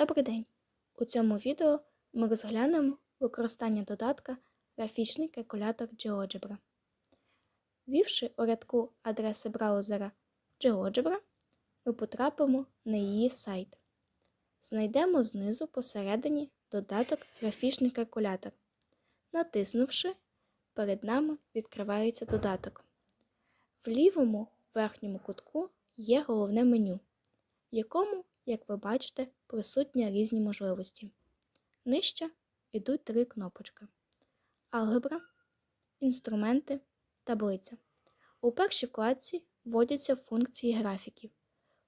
Добрий день! У цьому відео ми розглянемо використання додатка Графічний калькулятор GeoGebra. Ввівши у рядку адреси браузера GeoGebra, ми потрапимо на її сайт. Знайдемо знизу посередині додаток Графічний калькулятор. Натиснувши, перед нами відкривається додаток. В лівому верхньому кутку є головне меню, в якому, як ви бачите, присутні різні можливості. Нижче йдуть три кнопочки: Алгебра, інструменти, таблиця. У першій вкладці вводяться функції графіків.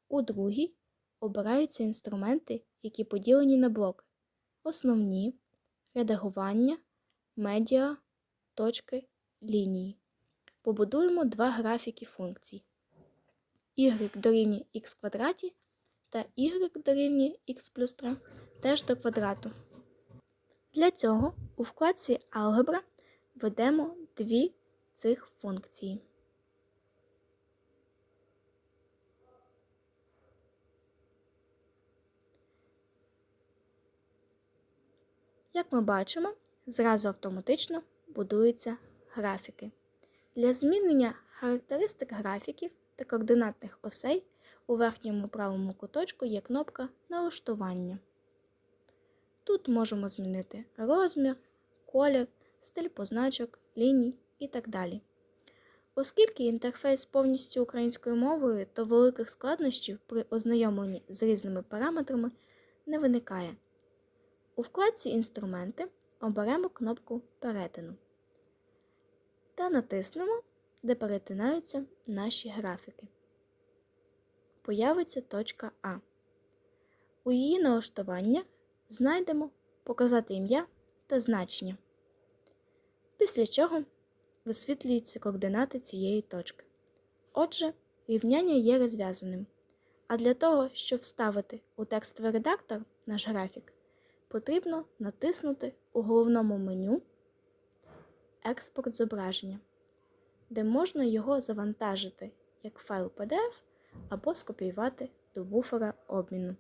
У другій обираються інструменти, які поділені на блоки: основні, редагування, медіа, точки, лінії. Побудуємо два графіки функцій y дорівнює х квадраті та y дорівнює х плюс 3 теж до квадрату. Для цього у вкладці Алгебра введемо дві цих функції. Як ми бачимо, зразу автоматично будуються графіки. Для змінення характеристик графіків та координатних осей у верхньому правому куточку є кнопка Налаштування. Тут можемо змінити розмір, колір, стиль позначок, ліній і так далі. Оскільки інтерфейс повністю українською мовою, то великих складнощів при ознайомленні з різними параметрами не виникає. У вкладці Інструменти оберемо кнопку Перетину та натиснемо, де перетинаються наші графіки. Появиться точка А. У її налаштуваннях знайдемо Показати ім'я та значення, після чого висвітлюються координати цієї точки. Отже, рівняння є розв'язаним. А для того, щоб вставити у текстовий редактор наш графік, потрібно натиснути у головному меню Експорт зображення, де можна його завантажити як файл PDF або скопіювати до буфера обміну.